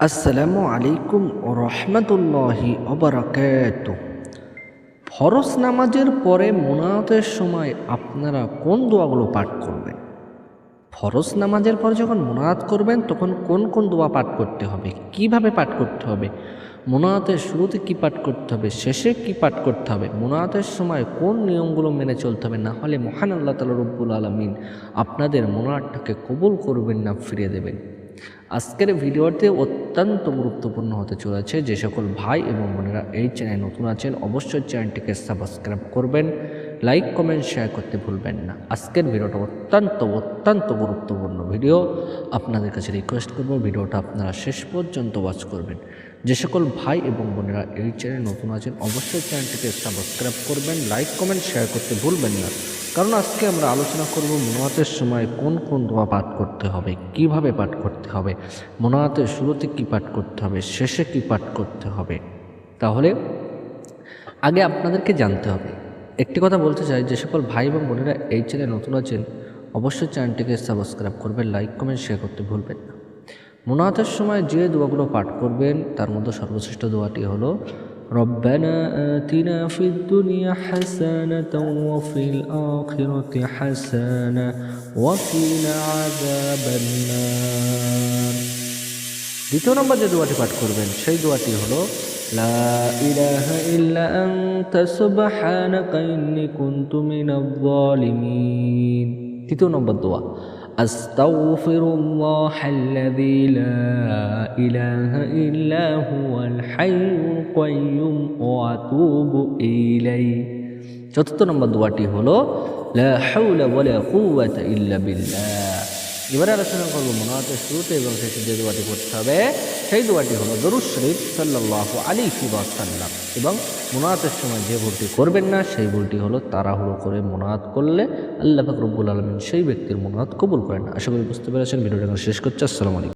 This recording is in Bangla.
আসসালামু আলাইকুম ও রহমতুল্লাহি অবরাকাত ফরজ নামাজের পরে মোনাতের সময় আপনারা কোন দোয়াগুলো পাঠ করবেন? ফরজ নামাজের পর যখন মোনাত করবেন, তখন কোন কোন দোয়া পাঠ করতে হবে? কীভাবে পাঠ করতে হবে? মোনাতের শুরুতে কি পাঠ করতে হবে? শেষে কি পাঠ করতে হবে? মোনাতের সময় কোন নিয়মগুলো মেনে চলতে হবে? না হলে মহান আল্লাহ তালা রব্বুল আলমিন আপনাদের মোনাতটাকে কবুল করবেন না, ফিরিয়ে দেবেন। আজকের ভিডিওতে অত্যন্ত গুরুত্বপূর্ণ হতে চলেছে যে সকল ভাই এবং বোনেরা এই চ্যানেল নতুন আছেন, অবশ্যই চ্যানেলটিকে সাবস্ক্রাইব করবেন। লাইক কমেন্ট শেয়ার করতে ভুলবেন না। আজকের ভিডিওটা অত্যন্ত অত্যন্ত গুরুত্বপূর্ণ ভিডিও আপনাদের কাছে রিকোয়েস্ট করব ভিডিওটা আপনারা শেষ পর্যন্ত ওয়াচ করবেন। যে সকল ভাই এবং বোনেরা এই চ্যানেলে নতুন আছেন, অবশ্যই চ্যানেলটিকে সাবস্ক্রাইব করবেন লাইক কমেন্ট শেয়ার করতে ভুলবেন না। কারণ আজকে আমরা আলোচনা করব মোনাতের সময় কোন কোন দোয়া পাঠ করতে হবে, কীভাবে পাঠ করতে হবে মোনাতের শুরুতে কি পাঠ করতে হবে, শেষে কি পাঠ করতে হবে। তাহলে আগে আপনাদেরকে জানতে হবে একটি কথা বলতে চাই যে সকল ভাই এবং বোনেরা এই চ্যানেলে নতুন আছেন অবশ্যই চ্যানেলটিকে সাবস্ক্রাইব করবেন লাইক কমেন্ট শেয়ার করতে ভুলবেন না মোনাতের সময় যে দোয়াগুলো পাঠ করবেন তার মধ্যে সর্বশ্রেষ্ঠ দোয়াটি হলো ربنا آتنا في الدنيا حسنة وفي الآخرة حسنة وقنا عذاب النار দ্বিতীয় নম্বর যে দোয়াটি পাঠ করবেন সেই দোয়াটি হলো লা ইলাহা ইল্লা আনতা সুবহানাকা ইন্নী কুনতু মিনাজ জালিমিন তৃতীয় নম্বর দোয়া আস্তাগফিরুল্লাহ আল্লাযী লা ইলাহা ইল্লা হুয়াল হাইয়ুল কাইয়্যুম ওয়া আতুবু ইলাইহি চতুর্থ নম্বর দোয়াটি হলো লা হাওলা ওয়ালা কুওয়াতা ইল্লা বিল্লাহ এবারে আলোচনা করব মোনাতের শুরুতে এবং শেষে যে দোয়াটি করতে হবে, সেই দোয়াটি হলো দরুদ শরীফ সাল্লাহ আলী সাল্লাম এবং মোনাতের সময় যে ভুলটি করবেন না, সেই ভুলটি হলো তাড়াহুড়ো করে মোনাত করলে আল্লাহ ফাকরবুল আলমিন সেই ব্যক্তির মোনাত কবুল করেন আশা করি বুঝতে পেরেছেন। ভিডিওটা শেষ করছে। আসসালামু আলাইকুম।